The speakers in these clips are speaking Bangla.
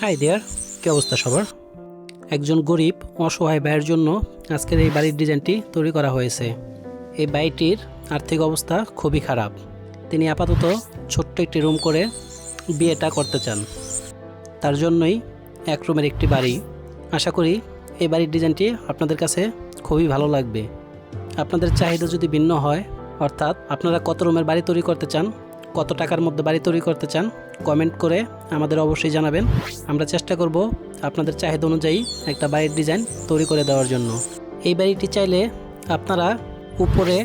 হাই দেয়ার, কী অবস্থা সবার? একজন গরিব, অসহায় ব্যয়ের জন্য আজকের এই বাড়ির ডিজাইনটি তৈরি করা হয়েছে। এই বাড়িটির আর্থিক অবস্থা খুবই খারাপ। তিনি আপাতত ছোট্ট একটি রুম করে বিয়েটা করতে চান। তার জন্যই এক রুমের একটি বাড়ি। আশা করি এই বাড়ির ডিজাইনটি আপনাদের কাছে খুবই ভালো লাগবে। আপনাদের চাহিদা যদি ভিন্ন হয়, অর্থাৎ আপনারা কত রুমের বাড়ি তৈরি করতে চান, কত টাকার মধ্যে বাড়ি তৈরি করতে চান কমেন্ট করে আমাদের অবশ্যই জানাবেন। আমরা চেষ্টা করব আপনাদের চাহিদা অনুযায়ী একটা বাড়ির ডিজাইন তৈরি করে দেওয়ার জন্য। এই বাড়িটি চাইলে আপনারা উপরে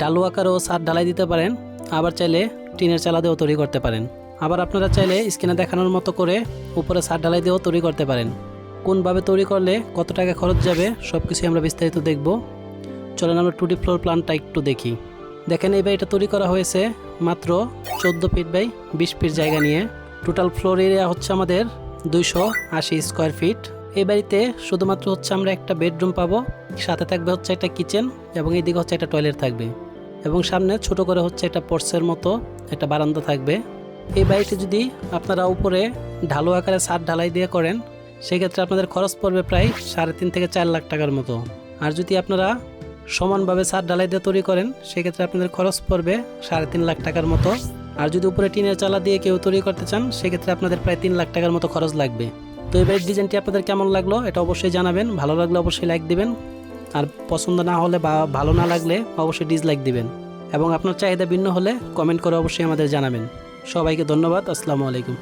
ডালু আকারেও ছাদ ঢালাই দিতে পারেন, আবার চাইলে টিনের চালা দিয়েও তৈরি করতে পারেন। আবার আপনারা চাইলে স্ক্রিনে দেখানোর মতো করে উপরে ছাদ ঢালাই দিয়েও তৈরি করতে পারেন। কোনভাবে তৈরি করলে কত টাকা খরচ যাবে সব কিছুই আমরা বিস্তারিত দেখব। চলেন আমরা টু ডি ফ্লোর প্ল্যানটা একটু দেখি। দেখেন এই বাড়িটা তৈরি করা হয়েছে মাত্র চোদ্দ ফিট বাই বিশ ফিট জায়গা নিয়ে। টোটাল ফ্লোর এরিয়া হচ্ছে আমাদের দুইশো আশি স্কোয়ার ফিট এই বাড়িতে শুধুমাত্র হচ্ছে আমরা একটা বেডরুম পাবো, সাথে থাকবে হচ্ছে একটা কিচেন এবং এইদিকে হচ্ছে একটা টয়লেট থাকবে এবং সামনে ছোট করে হচ্ছে একটা পর্সের মতো একটা বারান্দা থাকবে। এই বাড়িটি যদি আপনারা উপরে ঢালু আকারে ছাদ ঢালাই দিয়ে করেন, সেক্ষেত্রে আপনাদের খরচ পড়বে প্রায় সাড়ে তিন থেকে চার লাখ টাকার মতো। আর যদি আপনারা সমানভাবে ছাদ ঢালাই দিয়ে তৈরি করেন, সেক্ষেত্রে আপনাদের খরচ পড়বে সাড়ে তিন লাখ টাকার মতো। আর যদি উপরে টিনের চালা দিয়ে কেউ তৈরি করতে চান, সেক্ষেত্রে আপনাদের প্রায় তিন লাখ টাকার মতো খরচ লাগবে। তো এই বাড়ির ডিজাইনটি আপনাদের কেমন লাগল, এটা অবশ্যই জানাবেন। ভালো লাগলে অবশ্যই লাইক দিবেন। আর পছন্দ না হলে বা ভালো না লাগলে অবশ্যই ডিসলাইক দিবেন। এবং আপনার চাহিদা ভিন্ন হলে কমেন্ট করে অবশ্যই আমাদের জানাবেন। সবাইকে ধন্যবাদ, আসসালামু আলাইকুম।